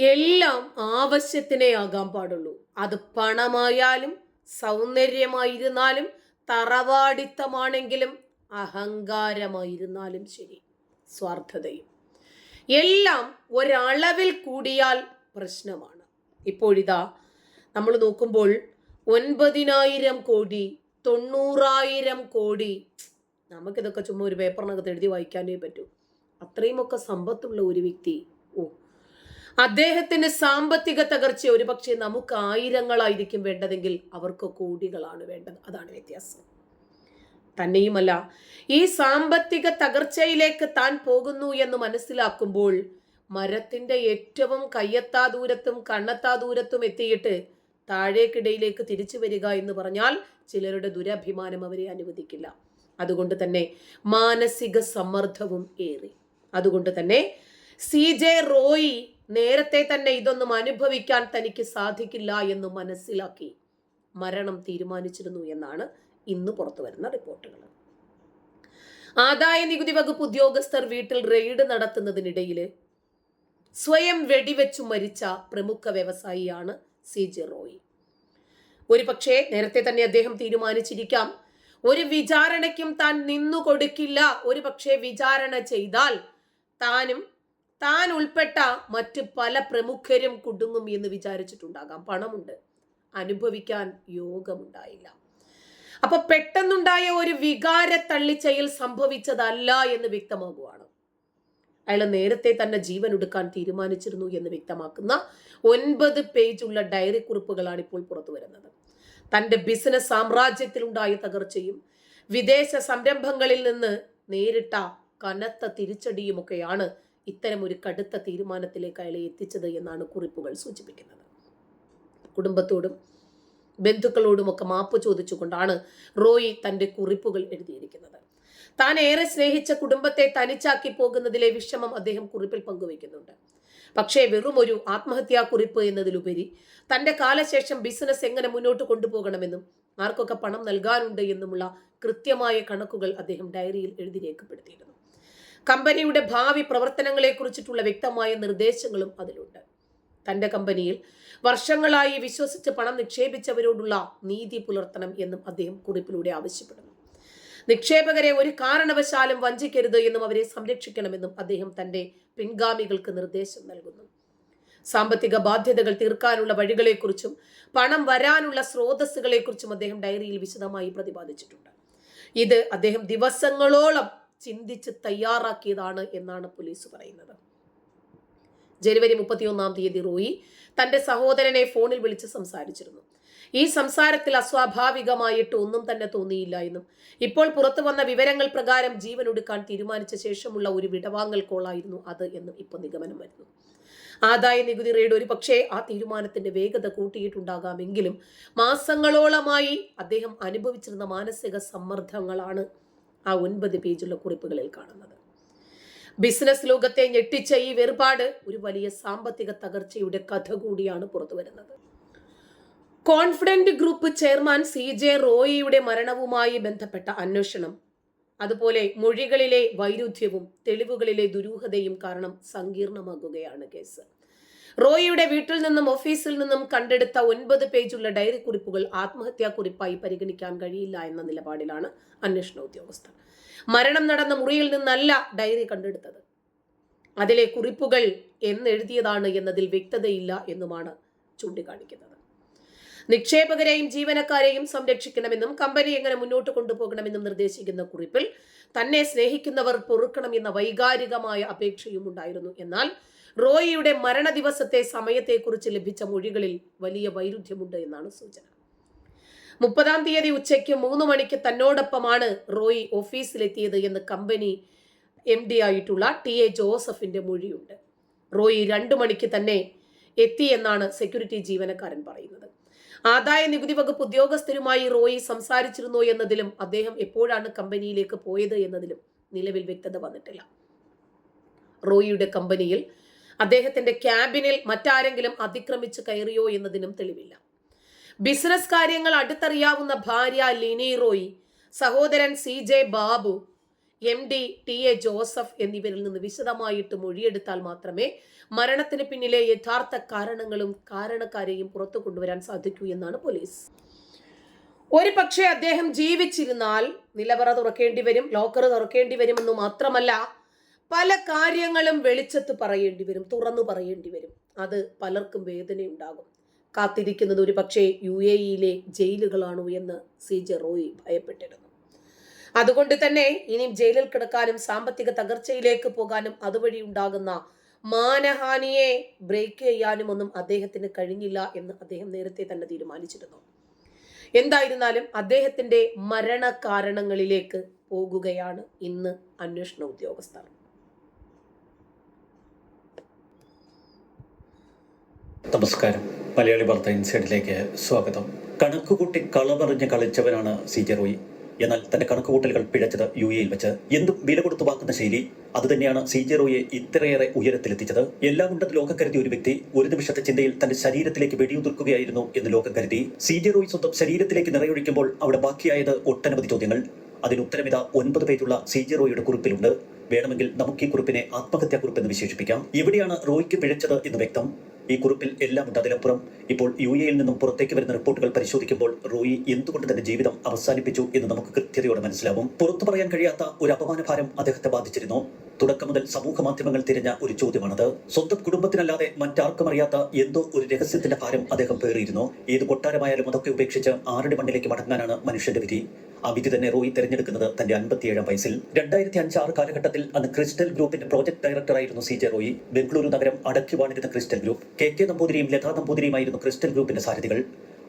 എല്ലാം ആവശ്യത്തിനേ ആകാൻ പാടുള്ളൂ. അത് പണമായാലും സൗന്ദര്യമായിരുന്നാലും തറവാടിത്തമാണെങ്കിലും അഹങ്കാരമായിരുന്നാലും ശരി. സ്വാർത്ഥതയും. എല്ലാം ഒരളവിൽ കൂടിയാൽ പ്രശ്നമാണ്. ഇപ്പോഴിതാ നമ്മൾ നോക്കുമ്പോൾ ഒൻപതിനായിരം കോടി തൊണ്ണൂറായിരം കോടി നമുക്കിതൊക്കെ ചുമ്മാ ഒരു പേപ്പറിനകത്ത് എഴുതി വായിക്കാനേ പറ്റൂ. അത്രയുമൊക്കെ സമ്പത്തുള്ള ഒരു വ്യക്തി ഓ അദ്ദേഹത്തിന് സാമ്പത്തിക തകർച്ച ഒരുപക്ഷെ നമുക്ക് ആയിരങ്ങളായിരിക്കും വേണ്ടതെങ്കിൽ അവർക്ക് കോടികളാണ് വേണ്ടത്. അതാണ് വ്യത്യാസം. തന്നെയുമല്ല ഈ സാമ്പത്തിക തകർച്ചയിലേക്ക് താൻ പോകുന്നു എന്ന് മനസ്സിലാക്കുമ്പോൾ മരത്തിന്റെ ഏറ്റവും കയ്യത്താ ദൂരത്തും കണ്ണത്താ ദൂരത്തും എത്തിയിട്ട് താഴേക്കിടയിലേക്ക് തിരിച്ചു വരിക എന്ന് പറഞ്ഞാൽ ചിലരുടെ ദുരഭിമാനം അവരെ അനുവദിക്കില്ല. അതുകൊണ്ട് തന്നെ മാനസിക സമ്മർദ്ദവും ഏറി. അതുകൊണ്ട് തന്നെ സി ജെ റോയി നേരത്തെ തന്നെ ഇതൊന്നും അനുഭവിക്കാൻ തനിക്ക് സാധിക്കില്ല എന്ന് മനസ്സിലാക്കി മരണം തീരുമാനിച്ചിരുന്നു എന്നാണ് ഇന്ന് പുറത്തു വരുന്ന റിപ്പോർട്ടുകൾ. ആദായ നികുതി വകുപ്പ് ഉദ്യോഗസ്ഥർ വീട്ടിൽ റെയ്ഡ് നടത്തുന്നതിനിടയിൽ സ്വയം വെടിവെച്ചു മരിച്ച പ്രമുഖ വ്യവസായിയാണ് സി ജി റോയി. ഒരു പക്ഷേ നേരത്തെ തന്നെ അദ്ദേഹം തീരുമാനിച്ചിരിക്കാം. ഒരു വിചാരണയ്ക്കും താൻ നിന്നു കൊടുക്കില്ല ഒരു പക്ഷേ വിചാരണ ചെയ്താൽ താനും താൻ ഉൾപ്പെട്ട മറ്റ് പല പ്രമുഖരും കുടുങ്ങും എന്ന് വിചാരിച്ചിട്ടുണ്ടാകാം. പണമുണ്ട്. അനുഭവിക്കാൻ യോഗമുണ്ടായില്ല. അപ്പൊ പെട്ടെന്നുണ്ടായ ഒരു വികാര തള്ളിച്ചയിൽ സംഭവിച്ചതല്ല എന്ന് വ്യക്തമാകുവാണ്. അയാൾ നേരത്തെ തന്നെ ജീവൻ എടുക്കാൻ തീരുമാനിച്ചിരുന്നു എന്ന് വ്യക്തമാക്കുന്ന ഒൻപത് പേജുള്ള ഡയറി കുറിപ്പുകളാണ് ഇപ്പോൾ പുറത്തു വരുന്നത്. തന്റെ ബിസിനസ് സാമ്രാജ്യത്തിലുണ്ടായ തകർച്ചയും വിദേശ സംരംഭങ്ങളിൽ നിന്ന് നേരിട്ട കനത്ത തിരിച്ചടിയുമൊക്കെയാണ് ഇത്തരം ഒരു കടുത്ത തീരുമാനത്തിലേക്ക് അയാളെ എത്തിച്ചത് എന്നാണ് കുറിപ്പുകൾ സൂചിപ്പിക്കുന്നത്. കുടുംബത്തോടും ബന്ധുക്കളോടുമൊക്കെ മാപ്പ് ചോദിച്ചുകൊണ്ടാണ് റോയി തന്റെ കുറിപ്പുകൾ എഴുതിയിരിക്കുന്നത്. താൻ ഏറെ സ്നേഹിച്ച കുടുംബത്തെ തനിച്ചാക്കി പോകുന്നതിലെ വിഷമം അദ്ദേഹം കുറിപ്പിൽ പങ്കുവയ്ക്കുന്നുണ്ട്. പക്ഷേ വെറും ഒരു ആത്മഹത്യാ കുറിപ്പ് എന്നതിലുപരി തന്റെ കാലശേഷം ബിസിനസ് എങ്ങനെ മുന്നോട്ട് കൊണ്ടുപോകണമെന്നും ആർക്കൊക്കെ പണം നൽകാനുണ്ട് എന്നുമുള്ള കൃത്യമായ കണക്കുകൾ അദ്ദേഹം ഡയറിയിൽ എഴുതി രേഖപ്പെടുത്തിയിരുന്നു കമ്പനിയുടെ ഭാവി പ്രവർത്തനങ്ങളെക്കുറിച്ചിട്ടുള്ള വ്യക്തമായ നിർദ്ദേശങ്ങളും അതിലുണ്ട്. തന്റെ കമ്പനിയിൽ വർഷങ്ങളായി വിശ്വസിച്ച് പണം നിക്ഷേപിച്ചവരോടുള്ള നീതി പുലർത്തണം എന്നും അദ്ദേഹം കുറിപ്പിലൂടെ ആവശ്യപ്പെടുന്നു. നിക്ഷേപകരെ ഒരു കാരണവശാലും വഞ്ചിക്കരുത് എന്നും അവരെ സംരക്ഷിക്കണമെന്നും അദ്ദേഹം തന്റെ പിൻഗാമികൾക്ക് നിർദ്ദേശം നൽകുന്നു. സാമ്പത്തിക ബാധ്യതകൾ തീർക്കാനുള്ള വഴികളെക്കുറിച്ചും പണം വരാനുള്ള സ്രോതസ്സുകളെക്കുറിച്ചും അദ്ദേഹം ഡയറിയിൽ വിശദമായി പ്രതിപാദിച്ചിട്ടുണ്ട്. ഇത് അദ്ദേഹം ദിവസങ്ങളോളം ചിന്തിച്ച് തയ്യാറാക്കിയതാണ് എന്നാണ് പോലീസ് പറയുന്നത്. ജനുവരി മുപ്പത്തിയൊന്നാം തീയതി റോയി തന്റെ സഹോദരനെ ഫോണിൽ വിളിച്ച് സംസാരിച്ചിരുന്നു. ഈ സംസാരത്തിൽ അസ്വാഭാവികമായിട്ട് ഒന്നും തന്നെ തോന്നിയില്ല എന്നും ഇപ്പോൾ പുറത്തു വന്ന വിവരങ്ങൾ പ്രകാരം ജീവൻ ഒടുക്കാൻ തീരുമാനിച്ച ശേഷമുള്ള ഒരു വിടവാങ്ങൽ കോളായിരുന്നു അത് എന്നും ഇപ്പൊ നിഗമനം വരുന്നു. ആദായ നികുതി റെയ്ഡ് ഒരു പക്ഷേ ആ തീരുമാനത്തിന്റെ വേഗത കൂട്ടിയിട്ടുണ്ടാകാമെങ്കിലും മാസങ്ങളോളമായി അദ്ദേഹം അനുഭവിച്ചിരുന്ന മാനസിക സമ്മർദ്ദങ്ങളാണ് ആ ഒൻപത് പേജുള്ള കുറിപ്പുകളിൽ കാണുന്നത്. ബിസിനസ് ലോകത്തെ ഞെട്ടിച്ച ഈ വേർപാട് ഒരു വലിയ സാമ്പത്തിക തകർച്ചയുടെ കഥ കൂടിയാണ് പുറത്തു വരുന്നത്. Confident group chairman C J റോയിയുടെ മരണവുമായി ബന്ധപ്പെട്ട അന്വേഷണം. അതുപോലെ മൊഴികളിലെ വൈരുദ്ധ്യവും തെളിവുകളിലെ ദുരൂഹതയും കാരണം സങ്കീർണമാകുകയാണ് കേസ്. റോയിയുടെ വീട്ടിൽ നിന്നും ഓഫീസിൽ നിന്നും കണ്ടെടുത്ത ഒൻപത് പേജുള്ള ഡയറി കുറിപ്പുകൾ ആത്മഹത്യാ കുറിപ്പായി പരിഗണിക്കാൻ കഴിയില്ല എന്ന നിലപാടിലാണ് അന്വേഷണ ഉദ്യോഗസ്ഥർ മരണം നടന്ന മുറിയിൽ നിന്നല്ല ഡയറി കണ്ടെടുത്തത്. അതിലെ കുറിപ്പുകൾ എന്നെഴുതിയതാണ് എന്നതിൽ വ്യക്തതയില്ല എന്നുമാണ് ചൂണ്ടിക്കാണിക്കുന്നത്. നിക്ഷേപകരെയും ജീവനക്കാരെയും സംരക്ഷിക്കണമെന്നും കമ്പനി എങ്ങനെ മുന്നോട്ട് കൊണ്ടുപോകണമെന്നും നിർദ്ദേശിക്കുന്ന കുറിപ്പിൽ തന്നെ സ്നേഹിക്കുന്നവർ പൊറുക്കണം എന്ന വൈകാരികമായ അപേക്ഷയും ഉണ്ടായിരുന്നു എന്നാൽ റോയിയുടെ മരണ ദിവസത്തെ സമയത്തെക്കുറിച്ച് ലഭിച്ച മൊഴികളിൽ വലിയ വൈരുദ്ധ്യമുണ്ട് എന്നാണ് സൂചന. മുപ്പതാം തീയതി ഉച്ചയ്ക്ക് മൂന്ന് മണിക്ക് തന്നോടൊപ്പമാണ് റോയി ഓഫീസിലെത്തിയത് എന്ന് കമ്പനി എം ഡി ആയിട്ടുള്ള ടി എ ജോസഫിന്റെ മൊഴിയുണ്ട്. റോയി രണ്ടു മണിക്ക് തന്നെ എത്തി എന്നാണ് സെക്യൂരിറ്റി ജീവനക്കാരൻ പറയുന്നത്. ആദായ നികുതി വകുപ്പ് ഉദ്യോഗസ്ഥരുമായി റോയി സംസാരിച്ചിരുന്നോ എന്നതിലും അദ്ദേഹം എപ്പോഴാണ് കമ്പനിയിലേക്ക് പോയത് എന്നതിലും നിലവിൽ വ്യക്തത വന്നിട്ടില്ല. റോയിയുടെ കമ്പനിയിൽ അദ്ദേഹത്തിന്റെ ക്യാബിനിൽ മറ്റാരെങ്കിലും അതിക്രമിച്ച് കയറിയോ എന്നതിനും തെളിവില്ല. ബിസിനസ് കാര്യങ്ങൾ അടുത്തറിയാവുന്ന ഭാര്യ ലിനി റോയി സഹോദരൻ C J Babu M D T A Joseph എന്നിവരിൽ നിന്ന് വിശദമായിട്ട് മൊഴിയെടുത്താൽ മാത്രമേ മരണത്തിന് പിന്നിലെ യഥാർത്ഥ കാരണങ്ങളും കാരണക്കാരെയും പുറത്തു കൊണ്ടുവരാൻ സാധിക്കൂ എന്നാണ് പോലീസ്. ഒരു പക്ഷേ അദ്ദേഹം ജീവിച്ചിരുന്നാൽ നിലവറ തുറക്കേണ്ടി വരും ലോക്കർ തുറക്കേണ്ടി വരുമെന്ന് മാത്രമല്ല പല കാര്യങ്ങളും വെളിച്ചത്ത് പറയേണ്ടി വരും തുറന്നു പറയേണ്ടി വരും. അത് പലർക്കും വേദനയുണ്ടാകും. കാത്തിരിക്കുന്നത് ഒരു പക്ഷേ യു എ ഇയിലെ ജയിലുകളാണോ എന്ന് സി ജെ റോയി ഭയപ്പെട്ടിരുന്നു. അതുകൊണ്ട് തന്നെ ഇനി ജയിലിൽ കിടക്കാനും സാമ്പത്തിക തകർച്ചയിലേക്ക് പോകാനും അതുവഴി ഉണ്ടാകുന്ന മാനഹാനിയെ ബ്രേക്ക് ചെയ്യാനും ഒന്നും അദ്ദേഹത്തിന് കഴിഞ്ഞില്ല എന്ന് അദ്ദേഹം നേരത്തെ തന്നെ തീരുമാനിച്ചിരുന്നു. എന്തായിരുന്നാലും അദ്ദേഹത്തിന്റെ മരണകാരണങ്ങളിലേക്ക് പോകുകയാണ് ഇന്ന് അന്വേഷണ ഉദ്യോഗസ്ഥർ. നമസ്കാരം. മലയാളി വാർത്ത ഇൻസൈഡിലേക്ക് സ്വാഗതം. കണക്കുകൂട്ടി കളമറിഞ്ഞ് കളിച്ചവനാണ് സി ജെ റോയി. എന്നാൽ തന്റെ കണക്കുകൂട്ടലുകൾ പിഴച്ചത് യു എയിൽ വെച്ച്. എന്തും വില കൊടുത്തു വാക്കുന്ന ശൈലി അതുതന്നെയാണ് സി ജെ റോയെ ഇത്രയേറെ ഉയരത്തിലെത്തിച്ചത്. എല്ലാം ഉണ്ടെന്ന് ലോകം കരുതിയ ഒരു വ്യക്തി ഒരു നിമിഷത്തെ ചിന്തയിൽ തന്റെ ശരീരത്തിലേക്ക് വെടിയുതിർക്കുകയായിരുന്നു എന്ന് ലോകം കരുതി. സി ജെ റോയി സ്വന്തം ശരീരത്തിലേക്ക് നിറയൊഴിക്കുമ്പോൾ അവിടെ ബാക്കിയായത് ഒട്ടനവധി ചോദ്യങ്ങൾ. അതിന് ഉത്തരമിത ഒൻപത് പേജുള്ള സി ജെ റോയിയുടെ കുറിപ്പിലുണ്ട്. വേണമെങ്കിൽ നമുക്ക് ഈ കുറിപ്പിനെ ആത്മഹത്യാ കുറിപ്പ് എന്ന് വിശേഷിപ്പിക്കാം. എവിടെയാണ് റോയ്ക്ക് പിഴച്ചത് എന്ന് വ്യക്തം. ഈ കുറിപ്പിൽ എല്ലാം ഉണ്ട്. അതിലപ്പുറം ഇപ്പോൾ യു എയിൽ നിന്നും പുറത്തേക്ക് വരുന്ന റിപ്പോർട്ടുകൾ പരിശോധിക്കുമ്പോൾ റോയി എന്തുകൊണ്ട് തന്റെ ജീവിതം അവസാനിപ്പിച്ചു എന്ന് നമുക്ക് കൃത്യതയോടെ മനസ്സിലാവും. പുറത്തു പറയാൻ കഴിയാത്ത ഒരു അപമാനഭാരം അദ്ദേഹത്തെ ബാധിച്ചിരുന്നു. തുടക്കം മുതൽ സമൂഹ മാധ്യമങ്ങൾ തിരഞ്ഞ ഒരു ചോദ്യമാണത്. സ്വന്തം കുടുംബത്തിനല്ലാതെ മറ്റാർക്കും അറിയാത്ത എന്തോ ഒരു രഹസ്യത്തിന്റെ ഭാരം അദ്ദേഹം പേറിയിരുന്നു. ഏത് കൊട്ടാരമായാലും അതൊക്കെ ഉപേക്ഷിച്ച് ആരുടെ മണ്ണിലേക്ക് മടങ്ങാനാണ് മനുഷ്യന്റെ വിധി? വിധി തന്നെ റോയി തെരഞ്ഞെടുക്കുന്നത് തന്റെ അൻപത്തിയേഴാം വയസ്സിൽ. രണ്ടായിരത്തി അഞ്ച് ആറ് കാലഘട്ടത്തിൽ അന്ന് ക്രിസ്റ്റൽ ഗ്രൂപ്പിന്റെ പ്രോജക്ട് ഡയറക്ടറായിരുന്നു സി ജെ റോയി. ബംഗളൂരു നഗരം അടക്കി വാണിരുന്ന ക്രിസ്റ്റൽ ഗ്രൂപ്പ്. കെ കെ നമ്പൂതിരിയും ലതാ നമ്പൂതിരിയുമായിരുന്നു ക്രിസ്റ്റൽ ഗ്രൂപ്പിന്റെ സാരഥികൾ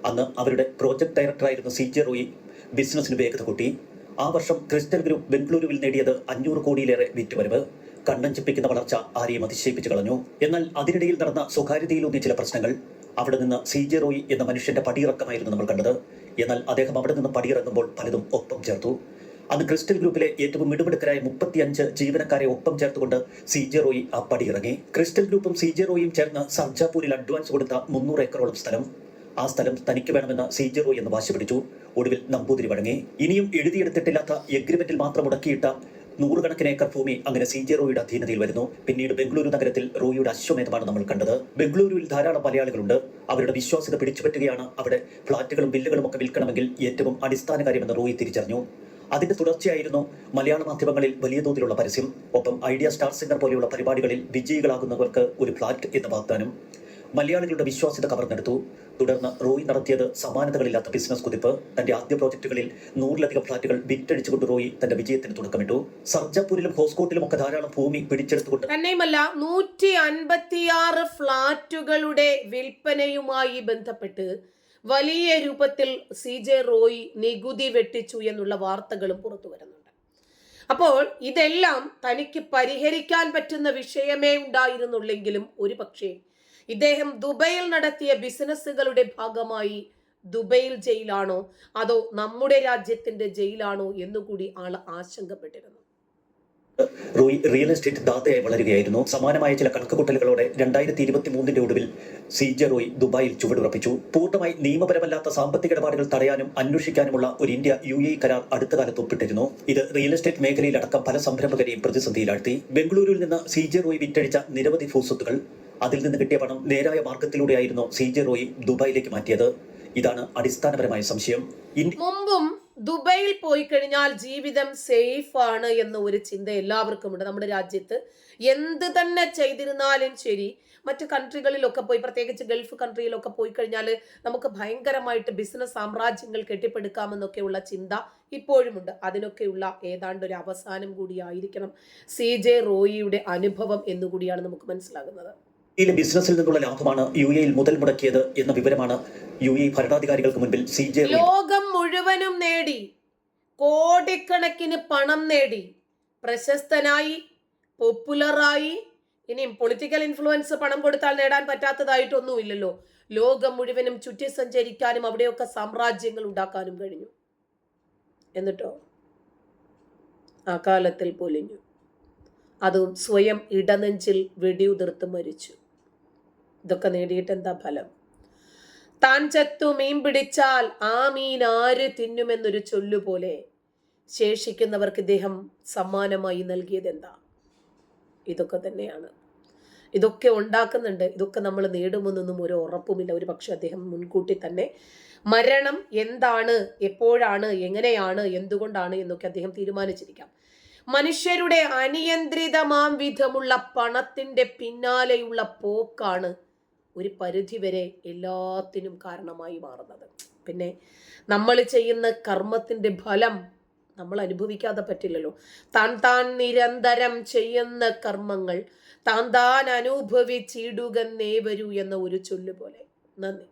അന്ന് അവരുടെ പ്രോജക്ട് ഡയറക്ടറായിരുന്ന സി ജെ റോയി. ബിസിനസിന് വേഗത കൂട്ടി. ആ വർഷം ക്രിസ്റ്റൽ ഗ്രൂപ്പ് ബംഗളൂരുവിൽ നേടിയത് അഞ്ഞൂറ് കോടിയിലേറെ വിറ്റുവരവ്. കണ്ണഞ്ചിപ്പിക്കുന്ന വളർച്ച ആരെയും അതിശയിപ്പിച്ചു കളഞ്ഞു. എന്നാൽ അതിനിടയിൽ നടന്ന സ്വകാര്യതയിലൂന്നിയ ചില പ്രശ്നങ്ങൾ. അവിടെ നിന്ന് സി ജെ റോയി എന്ന മനുഷ്യന്റെ പടിയിറക്കമായിരുന്നു നമ്മൾ കണ്ടത്. എന്നാൽ അദ്ദേഹം അവിടെ നിന്ന് പടിയിറങ്ങുമ്പോൾ പലതും ഒപ്പം ചേർത്തു. അന്ന് ക്രിസ്റ്റൽ ഗ്രൂപ്പിലെ ഏറ്റവും മിടുമിടുക്കരായ മുപ്പത്തിയഞ്ച് ജീവനക്കാരെ ഒപ്പം ചേർത്തുകൊണ്ട് സി ജെ റോയി ആ പടിയിറങ്ങി. ക്രിസ്റ്റൽ ഗ്രൂപ്പും സി ജെ റോയും ചേർന്ന് സർജാപൂരിൽ അഡ്വാൻസ് കൊടുത്ത മുന്നൂറ് ഏക്കറോളം സ്ഥലം. ആ സ്ഥലം തനിക്ക് വേണമെന്ന് സി ജെ റോയി എന്ന് വാശിപിടിച്ചു. ഒടുവിൽ നമ്പൂതിരി വഴങ്ങി. ഇനിയും എഴുതിയെടുത്തിട്ടില്ലാത്ത എഗ്രിമെന്റിൽ മാത്രം മുടക്കിയിട്ട നൂറുകണക്കിന് ഏക്കർ ഭൂമി അങ്ങനെ സി ജെ റോയുടെ അധീനതയിൽ വരുന്നു. പിന്നീട് ബംഗളൂരു നഗരത്തിൽ റോയുടെ അശ്വമേധമാണ് നമ്മൾ കണ്ടത്. ബംഗളൂരുവിൽ ധാരാളം മലയാളികളുണ്ട്. അവരുടെ വിശ്വാസ്യത പിടിച്ചുപറ്റുകയാണ്. അവിടെ ഫ്ളാറ്റുകളും ബില്ലുകളും ഒക്കെ വിൽക്കണമെങ്കിൽ ഏറ്റവും അടിസ്ഥാന കാര്യമെന്ന് റോയി തിരിച്ചറിഞ്ഞു. അതിന്റെ തുടർച്ചയായിരുന്നു മലയാള മാധ്യമങ്ങളിൽ വലിയ തോതിലുള്ള പരസ്യം. ഒപ്പം ഐഡിയ സ്റ്റാർ സിംഗർ പോലെയുള്ള പരിപാടികളിൽ വിജയികളാകുന്നവർക്ക് ഒരു ഫ്ളാറ്റ് എന്ന് വാഗ്ദാനം. മലയാളികളുടെ വിശ്വാസ്യത കവർന്നെടുത്തു. തുടർന്ന് റോയി നടത്തിയത് സമാനതകളില്ലാത്ത ബിസിനസ് കുതിപ്പ്. തന്റെ ആദ്യ പ്രോജക്റ്റുകളിൽ നൂറിലധികം ഫ്ളാറ്റുകൾ വിറ്റഴിച്ചുകൊണ്ട് റോയി തന്റെ വിജയത്തിന് തുടക്കമിട്ടു. സർജാപൂരിലും ഹോസ്കോട്ടിലും ഒക്കെ ധാരാളം ഭൂമി പിടിച്ചെടുത്തുകൊണ്ട് തന്നെയുമല്ല നൂറ്റി അൻപത്തിയാറ് ഫ്ളാറ്റുകളുടെ വിൽപ്പനയുമായി ബന്ധപ്പെട്ട് വലിയ രൂപത്തിൽ സി ജെ റോയി നികുതി വെട്ടിച്ചു എന്നുള്ള വാർത്തകളും പുറത്തു വരുന്നുണ്ട്. അപ്പോൾ ഇതെല്ലാം തനിക്ക് പരിഹരിക്കാൻ പറ്റുന്ന വിഷയമേ ഉണ്ടായിരുന്നുള്ളെങ്കിലും ഒരു പക്ഷേ ഇദ്ദേഹം ദുബൈയിൽ നടത്തിയ ബിസിനസ്സുകളുടെ ഭാഗമായി ദുബൈയിൽ ജയിലാണോ? അതോ നമ്മുടെ രാജ്യത്തിന്റെ ജയിലാണോ എന്നുകൂടി ആൾ ആശങ്കപ്പെട്ടിരുന്നു. Real estate ദാതയായി വളരുകയായിരുന്നു. സമാനമായ ചില കണക്കുകൂട്ടലുകളോടെ രണ്ടായിരത്തി ഇരുപത്തി മൂന്നിന്റെ ഒടുവിൽ സി ജെ റോയ് ദുബായിൽ ചുവടുറപ്പിച്ചു. പൂർണമായി നിയമപരമല്ലാത്ത സാമ്പത്തിക ഇടപാടുകൾ തടയാനും അന്വേഷിക്കാനുമുള്ള ഒരു ഇന്ത്യ യു എ കരാർ അടുത്ത കാലത്ത് ഒപ്പിട്ടിരുന്നു. ഇത് റിയൽ എസ്റ്റേറ്റ് മേഖലയിലടക്കം പല സംരംഭകരെയും പ്രതിസന്ധിയിലാഴ്ത്തി. ബംഗളൂരുവിൽ നിന്ന് സി ജെ റോയ് വിറ്റഴിച്ച നിരവധി ഭൂസ്വത്തുകൾ അതിൽ നിന്ന് കിട്ടിയ പണം നേരായ മാർഗത്തിലൂടെയായിരുന്നു സി ജെ റോയി ദുബായിലേക്ക് മാറ്റിയത്. ഇതാണ് അടിസ്ഥാനപരമായ സംശയം. മുമ്പും ദുബൈയിൽ പോയി കഴിഞ്ഞാൽ ജീവിതം സേഫ് ആണ് എന്ന ഒരു ചിന്ത എല്ലാവർക്കും ഉണ്ട് നമ്മുടെ രാജ്യത്ത് എന്ത് തന്നെ ചെയ്തിരുന്നാലും ശരി മറ്റു കൺട്രികളിലൊക്കെ പോയി പ്രത്യേകിച്ച് ഗൾഫ് കൺട്രിയിലൊക്കെ പോയി കഴിഞ്ഞാൽ നമുക്ക് ഭയങ്കരമായിട്ട് ബിസിനസ് സാമ്രാജ്യങ്ങൾ കെട്ടിപ്പടുക്കാമെന്നൊക്കെയുള്ള ചിന്ത ഇപ്പോഴുമുണ്ട്. അതിനൊക്കെയുള്ള ഏതാണ്ട് ഒരു അവസാനം കൂടിയായിരിക്കണം സി ജെ റോയിയുടെ അനുഭവം എന്നുകൂടിയാണ് നമുക്ക് മനസ്സിലാകുന്നത്. യിലെ ബിസിനസ്സിൽ നിന്നുള്ള ലാഭമാണ് യു എയിൽ മുതൽ മുടക്കിയത് എന്ന വിവരമാണ് യു എ ഭരണാധികാരികൾക്ക് മുൻപിൽ സി ജെ ലോകം മുഴുവനും നേടി. കോടിക്കണക്കിന് പണം നേടി. പ്രശസ്തനായി പോപ്പുലറായി. ഇനിയും പൊളിറ്റിക്കൽ ഇൻഫ്ലുവൻസ് പണം കൊടുത്താൽ നേടാൻ പറ്റാത്തതായിട്ടൊന്നുമില്ലല്ലോ. ലോകം മുഴുവനും ചുറ്റി സഞ്ചരിക്കാനും അവിടെയൊക്കെ സാമ്രാജ്യങ്ങൾ ഉണ്ടാക്കാനും കഴിഞ്ഞു. എന്നിട്ടോ? ആ കാലത്തിൽ പൊലിഞ്ഞു. അതും സ്വയം ഇടനെഞ്ചിൽ വെടിയുതിർത്ത് മരിച്ചു. ഇതൊക്കെ നേടിയിട്ട് എന്താ ഫലം? താൻ ചത്തു മീൻ പിടിച്ചാൽ ആ മീൻ ആര് തിന്നുമെന്നൊരു ചൊല്ലുപോലെ ശേഷിക്കുന്നവർക്ക് ഇദ്ദേഹം സമ്മാനമായി നൽകിയത് എന്താ ഇതൊക്കെ തന്നെയാണ്. ഇതൊക്കെ ഉണ്ടാക്കുന്നുണ്ട്. ഇതൊക്കെ നമ്മൾ നേടുമെന്നൊന്നും ഒരു ഉറപ്പുമില്ല. ഒരു പക്ഷെ അദ്ദേഹം മുൻകൂട്ടി തന്നെ മരണം എന്താണ് എപ്പോഴാണ് എങ്ങനെയാണ് എന്തുകൊണ്ടാണ് എന്നൊക്കെ അദ്ദേഹം തീരുമാനിച്ചിരിക്കാം. മനുഷ്യരുടെ അനിയന്ത്രിതമാം വിധമുള്ള പണത്തിന്റെ പിന്നാലെയുള്ള പോക്കാണ് ഒരു പരിധിവരെ എല്ലാത്തിനും കാരണമായി മാറുന്നത്. പിന്നെ നമ്മൾ ചെയ്യുന്ന കർമ്മത്തിന്റെ ഫലം നമ്മൾ അനുഭവിക്കാതെ പറ്റില്ലല്ലോ. താൻ താൻ നിരന്തരം ചെയ്യുന്ന കർമ്മങ്ങൾ താൻ താൻ അനുഭവിച്ചിടുക നേവരൂ എന്ന ഒരു ചൊല്ല് പോലെ. നന്ദി.